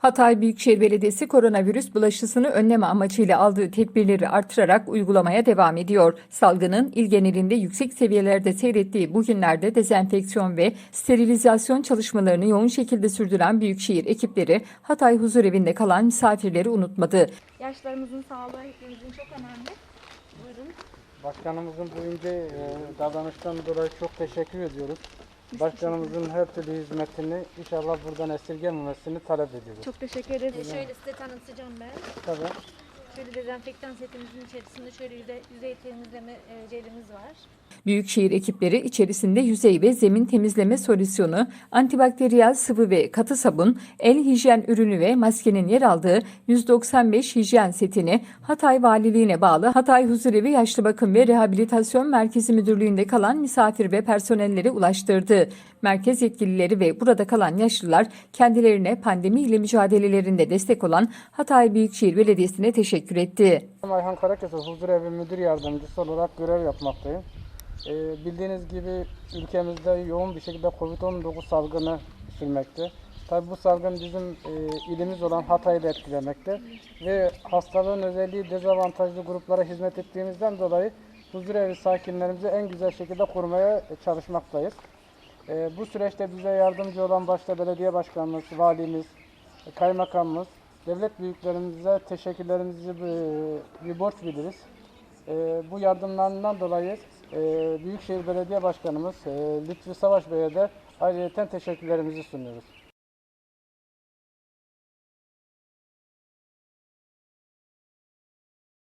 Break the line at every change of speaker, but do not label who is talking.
Hatay Büyükşehir Belediyesi koronavirüs bulaşısını önleme amacıyla aldığı tedbirleri artırarak uygulamaya devam ediyor. Salgının il genelinde yüksek seviyelerde seyrettiği bu günlerde dezenfeksiyon ve sterilizasyon çalışmalarını yoğun şekilde sürdüren Büyükşehir ekipleri Hatay Huzurevinde kalan misafirleri unutmadı.
Yaşlarımızın sağlığı hepimizin çok önemli. Buyurun.
Başkanımızın bu ince e, davranıştan dolayı çok teşekkür ediyoruz. Başkanımızın her türlü hizmetini inşallah buradan esirgememesini talep ediyoruz.
Çok teşekkür ederiz. Şöyle size tanıtacağım ben.
Tabii.
Şöyle dezenfektan setimizin içerisinde şöyle yüzey, yüzey temizleme e, jelimiz var.
Büyükşehir ekipleri içerisinde yüzey ve zemin temizleme solüsyonu, antibakteriyel sıvı ve katı sabun, el hijyen ürünü ve maskenin yer aldığı 195 hijyen setini Hatay Valiliğine bağlı Hatay Huzurevi Yaşlı Bakım ve Rehabilitasyon Merkezi Müdürlüğü'nde kalan misafir ve personellere ulaştırdı. Merkez yetkilileri ve burada kalan yaşlılar kendilerine pandemi ile mücadelelerinde destek olan Hatay Büyükşehir Belediyesi'ne teşekkür etti.
Ayhan Karaköse Huzurevi Müdür Yardımcısı olarak görev yapmaktayım. E, bildiğiniz gibi ülkemizde yoğun bir şekilde Covid-19 salgını sürmekte. Tabi bu salgın bizim e, ilimiz olan Hatay'ı da etkilemekte ve hastalığın özelliği dezavantajlı gruplara hizmet ettiğimizden dolayı huzurevi sakinlerimizi en güzel şekilde korumaya çalışmaktayız. E, bu süreçte bize yardımcı olan başta belediye başkanımız, valimiz, kaymakamımız, devlet büyüklerimize teşekkürlerimizi bir borç biliriz. E, bu yardımlarından dolayı e, Büyükşehir Belediye Başkanımız e, Lütfü Savaş Bey'e de ayrıca teşekkürlerimizi sunuyoruz.